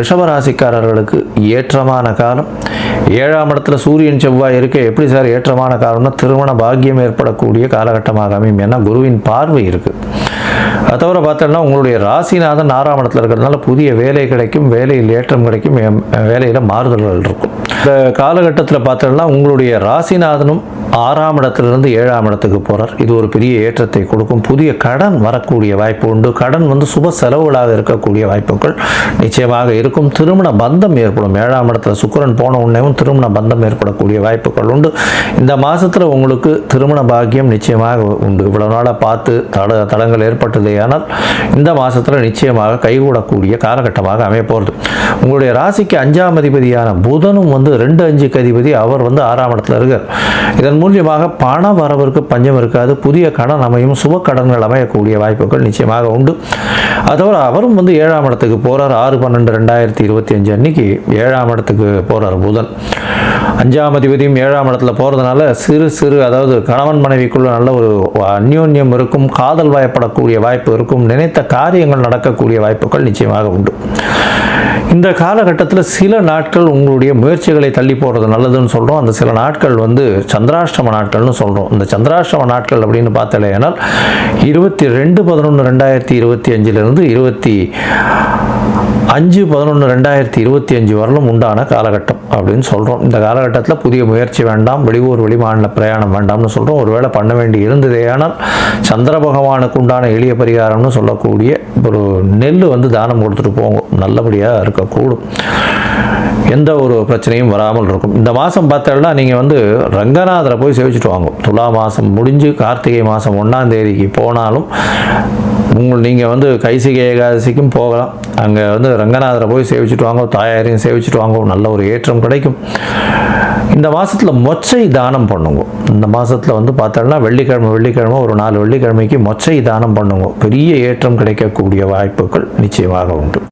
ரிஷபராசிக்காரர்களுக்கு ஏற்றமான காலம். ஏழாம் இடத்துல சூரியன் செவ்வாய் இருக்க எப்படி சார்? ஏற்றமான காலம்னா திருமண பாக்கியம் ஏற்படக்கூடிய காலகட்டமாக அமையும். ஏன்னா குருவின் பார்வை இருக்குது அது தவிர பார்த்தோம்னா உங்களுடைய ராசிநாதன் ஆறாம் இடத்துல இருக்கிறதுனால புதிய வேலை கிடைக்கும் வேலையில் ஏற்றம் கிடைக்கும் வேலையில் மாறுதல்கள் இருக்கும். இந்த காலகட்டத்தில் பார்த்தோம்னா உங்களுடைய ராசிநாதனும் ஆறாம் இடத்துலேருந்து ஏழாம் இடத்துக்கு போகிறார் இது ஒரு பெரிய ஏற்றத்தை கொடுக்கும். புதிய கடன் வரக்கூடிய வாய்ப்பு உண்டு. கடன் வந்து சுப செலவுகளாக இருக்கக்கூடிய வாய்ப்புகள் நிச்சயமாக இருக்கும். திருமண பந்தம் ஏற்படும். ஏழாம் இடத்துல சுக்கிரன் போன உடனேவும் திருமண பந்தம் ஏற்படக்கூடிய வாய்ப்புகள் உண்டு. இந்த மாதத்தில் உங்களுக்கு திருமண பாக்கியம் நிச்சயமாக உண்டு. இவ்வளோ நாளாக பார்த்து தட தடங்கள் ஏற்பட்டதே ஆனால் இந்த மாதத்தில் நிச்சயமாக கைகூடக்கூடிய காலகட்டமாக அமையப்போகிறது உங்களுடைய ராசிக்கு அஞ்சாம் அதிபதியான புதனும் வந்து ரெண்டு அஞ்சுக்கு அதிபதி அவர் வந்து ஆறாம் இடத்துல இருக்கார். இதன் மூலியமாக பண வரவிற்கு பஞ்சம் இருக்காது. புதிய கடன் அமையும் சுப கடன்கள் அமையக்கூடிய வாய்ப்புகள் நிச்சயமாக உண்டு. அதோடு அவரும் வந்து ஏழாம் இடத்துக்கு போகிறார் ஆறு பன்னெண்டு ரெண்டாயிரத்தி இருபத்தி அஞ்சு அன்னைக்கு ஏழாம் இடத்துக்கு போகிறார் புதன். அஞ்சாம் அதிபதியும் ஏழாம் இடத்துல போகிறதுனால சிறு சிறு அதாவது கணவன் மனைவிக்குள்ள நல்ல ஒரு அந்யோன்யம் இருக்கும் காதல் வயப்படக்கூடிய வாய்ப்பு இருக்கும். நினைத்த காரியங்கள் நடக்கக்கூடிய வாய்ப்புகள் நிச்சயமாக உண்டு. இந்த காலகட்டத்தில் சில நாட்கள் உங்களுடைய முயற்சிகளை தள்ளி போடுறது நல்லதுன்னு சொல்கிறோம் அந்த சில நாட்கள் வந்து சந்திராஷ்டம நாட்கள்னு சொல்கிறோம் இந்த சந்திராஷ்டம நாட்கள் அப்படின்னு பார்த்தாலேனால் இருபத்தி ரெண்டு பதினொன்று ரெண்டாயிரத்தி இருபத்தி அஞ்சிலிருந்து இருபத்தி அஞ்சு பதினொன்று ரெண்டாயிரத்தி இருபத்தி அஞ்சு வரலும் உண்டான காலகட்டம் அப்படின்னு சொல்கிறோம் இந்த காலகட்டத்தில் புதிய முயற்சி வேண்டாம் வெளியூர் வெளிமாநில பிரயாணம் வேண்டாம்னு சொல்கிறோம் ஒருவேளை பண்ண வேண்டி இருந்ததே ஆனால் சந்திர பகவானுக்கு உண்டான எளிய பரிகாரம்னு சொல்லக்கூடிய ஒரு நெல் வந்து தானம் கொடுத்துட்டு போங்க. நல்லபடியாக இருக்கக்கூடும். எந்த ஒரு பிரச்சனையும் வராமல் இருக்கும். இந்த மாதம் பார்த்தோம்னா நீங்கள் வந்து ரங்கநாதரை போய் சேவிச்சுட்டு வாங்க துலா மாதம் முடிஞ்சு கார்த்திகை மாதம் ஒன்றாம் தேதிக்கு போனாலும் உங்கள் நீங்கள் வந்து கைசிகை ஏகாதசிக்கும் போகலாம். அங்கே வந்து ரங்கநாதரை போய் சேவிச்சுட்டு வாங்க தாயாரையும் சேவிச்சுட்டு வாங்க நல்ல ஒரு ஏற்றம் கிடைக்கும். இந்த மாதத்தில் மொச்சை தானம் பண்ணுங்க. இந்த மாதத்தில் வந்து பார்த்தோம்னா வெள்ளிக்கிழமை வெள்ளிக்கிழமை ஒரு நாலு வெள்ளிக்கிழமைக்கு மொச்சை தானம் பண்ணுங்க. பெரிய ஏற்றம் கிடைக்கக்கூடிய வாய்ப்புகள் நிச்சயமாக உண்டு.